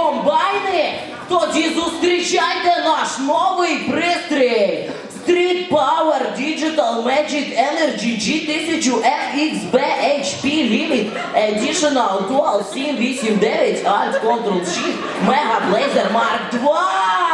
комбайни, тоді зустрічайте наш новий пристрій. Street Power Digital Magic Energy G1000FXBHP Limit Additional 12 789 Alt Ctrl Shift Mega Blazer Mark 2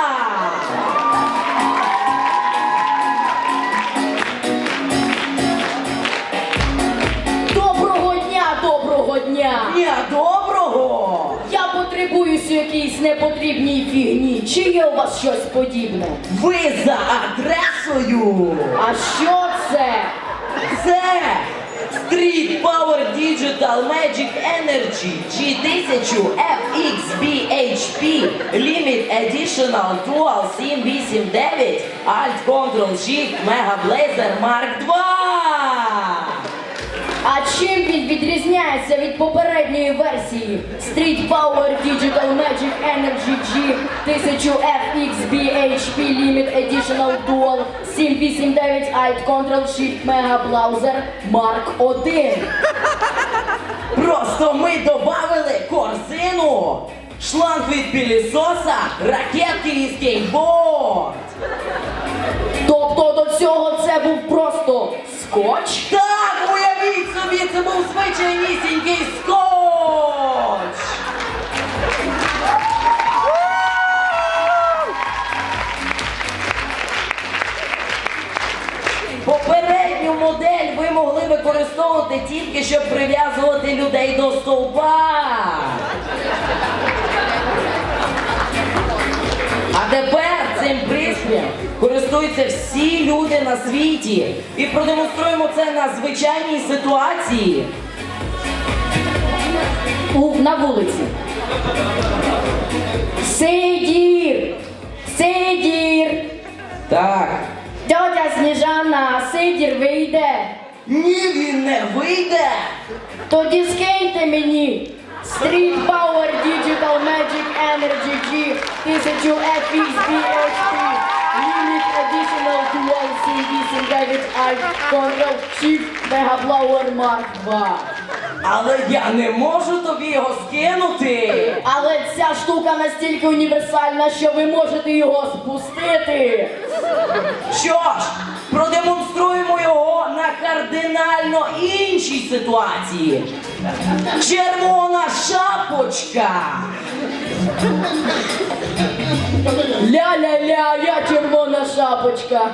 потребуюсь у якійсь непотрібній фігні. Чи є у вас щось подібне? Ви за адресою! А що це? Це Street Power Digital Magic Energy G1000 FXB HP Limit Additional Dual 789 Alt Control Shift Mega Blazer Mark 2 А чим він відрізняється від попередньої версії Street Power Digital Magic Energy G 1000 FXB HP Limit Additional Dual 789 Alt Control Shift Mega Browser Mark 1 Просто ми добавили корзину, шланг від пілісоса, ракетки і скейтборд. Тобто до цього це був просто скотч? Це був звичайнісінький скотч. Попередню модель ви могли використовувати тільки щоб прив'язувати людей до стовпа. А тепер цим користуються всі люди на світі. І продемонструємо це на звичайній ситуації. У, на вулиці. Сидір! Сидір! Так. Тьотя Сніжана, Сидір вийде. Ні, він не вийде. Тоді скиньте мені Street Power Digital Magic Energy G 1000 FXB Limit Additional Dual C89 Alt Control Shift Mega Blower Mark 2 Але я не можу тобі його скинути. Але ця штука настільки універсальна, що ви можете його спустити. Що ж, продемонструємо його на кардинально іншій ситуації. Червона шапочка. Ля-ля-ля, я червона шапочка.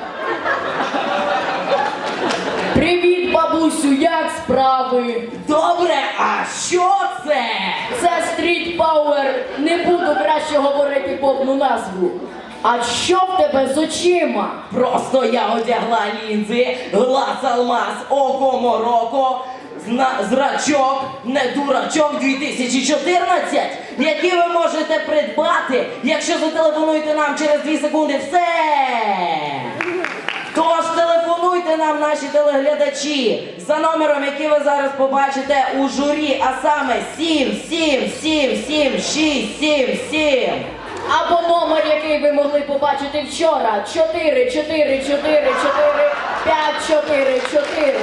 Привіт, бабусю, як справи? Добре, а що це? Це Street Power. Не буду краще говорити повну назву. А що в тебе з очима? Просто я одягла лінзи, глаз алмаз, око мороко, зна- зрачок, не дурачок 2014, які ви можете придбати, якщо зателефонуєте нам через 2 секунди. Все! Тож телефонуйте нам, наші телеглядачі, за номером, який ви зараз побачите у журі, а саме 7 7 7 7 6 7 7. Або номер, який ви могли побачити вчора. 4 4 4 4 5 4 4.